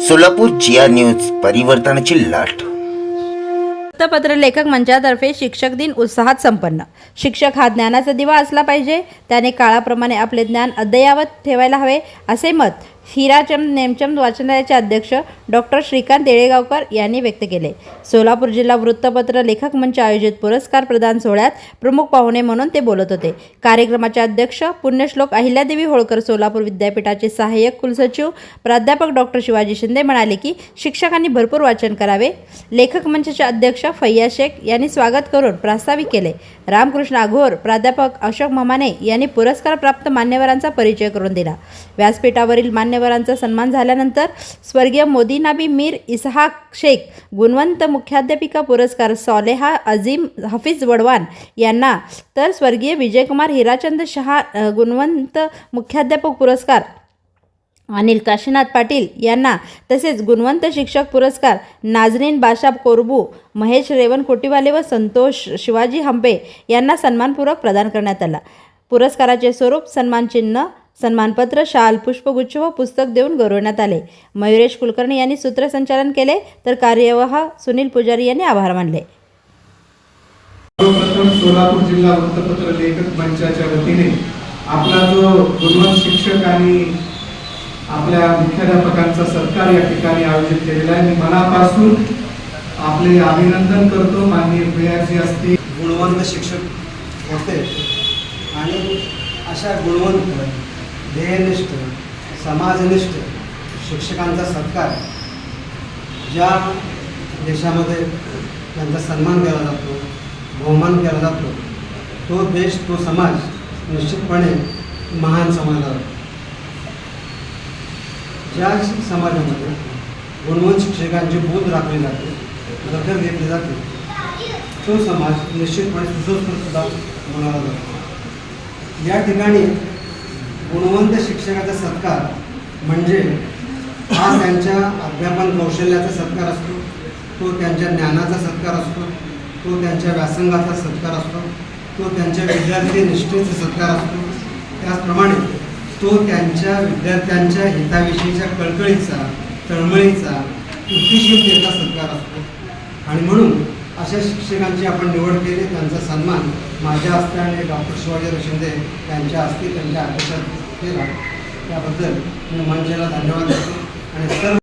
सोलापूर जिया news परिवर्तनाची लाट. वृत्तपत्र लेखक मंचातर्फे शिक्षक दिन उत्साहात संपन्न. शिक्षक हा ज्ञानाचा दिवा असला पाहिजे. त्याने काळाप्रमाणे आपले ज्ञान अद्ययावत ठेवायला हवे असे मत हिराचंद नेमचंद वाचनालयाचे अध्यक्ष डॉक्टर श्रीकांत येळेगावकर यांनी व्यक्त केले. सोलापूर जिल्हा वृत्तपत्र लेखक मंच आयोजित पुरस्कार प्रदान सोहळ्यात प्रमुख पाहुणे म्हणून ते बोलत होते. कार्यक्रमाचे अध्यक्ष पुण्यश्लोक अहिल्यादेवी होळकर सोलापूर विद्यापीठाचे सहाय्यक कुलसचिव प्राध्यापक डॉक्टर शिवाजी शिंदे म्हणाले की शिक्षकांनी भरपूर वाचन करावे. लेखक मंचाचे अध्यक्ष फैया शेख यांनी स्वागत करून प्रास्ताविक केले. रामकृष्ण आघोर प्राध्यापक अशोक ममाने यांनी पुरस्कार प्राप्त मान्यवरांचा परिचय करून दिला. व्यासपीठावरील मान्य मान्यवरांचा सन्मान झाल्यानंतर स्वर्गीय मोदीनाबी मीर इसहाक शेख गुणवंत मुख्याध्यापिका पुरस्कार सॉलेहा अझीम हफीज वडवान यांना तर स्वर्गीय विजयकुमार हिराचंद शहा गुणवंत मुख्याध्यापक पुरस्कार अनिल काशीनाथ पाटील यांना तसेच गुणवंत शिक्षक पुरस्कार नाजरीन बाशा कोरबू महेश रेवण कोटीवाले व संतोष शिवाजी हंपे यांना सन्मानपूर्वक प्रदान करण्यात आला. पुरस्काराचे स्वरूप सन्मानचिन्ह सन्मानपत्र शाल पुष्पगुच्छ व पुस्तक देऊन गौरवण्यात आले. मयुरेश कुलकर्णी यांनी सूत्रसंचालन केले तर कार्यवाह सुनील पुजारी यांनी आभार मानले. सर्वप्रथम सोलापूर जिल्हा वृत्तपत्र लेखक मंचाच्या वतीने आपला जो गुणवंत शिक्षक आणि आपल्या मुख्याध्यापकांचा सत्कार या ठिकाणी आयोजित केलेला आहे. मी मनापासून आपले अभिनंदन करतो. माननीय प्रियाजी असतील. गुणवंत शिक्षक होते. आणि अशा गुणवंत ध्येयनिष्ठ समाजनिष्ठ शिक्षकांचा सत्कार ज्या देशामध्ये त्यांचा सन्मान केला जातो बहुमान केला जातो तो देश तो समाज निश्चितपणे महान समाज जातो ज्या समाजामध्ये गुणवंत शिक्षकांची बोध राखली जाते दखल घेतली जाते तो समाज निश्चितपणे सुसंस्कृत सुद्धा म्हणाला जातो या ठिकाणी गुणवंत शिक्षकाचा सत्कार म्हणजे हा त्यांच्या अध्यापन कौशल्याचा सत्कार असतो. तो त्यांच्या ज्ञानाचा सत्कार असतो. तो त्यांच्या व्यासंगाचा सत्कार असतो. तो त्यांच्या विद्यार्थी निष्ठेचा सत्कार असतो. त्याचप्रमाणे तो त्यांच्या विद्यार्थ्यांच्या हिताविषयीच्या कळकळीचा तळमळीचा कृतीशीलतेचा सत्कार असतो. आणि म्हणून अशा शिक्षकांची आपण निवड केली त्यांचा सन्मान माझ्या हस्ते आणि डॉक्टर शिवाजीराव शिंदे यांच्या हस्ते त्यांच्या अध्यक्षात केला. त्याबद्दल मी मंचाला धन्यवाद देतो. आणि सर्व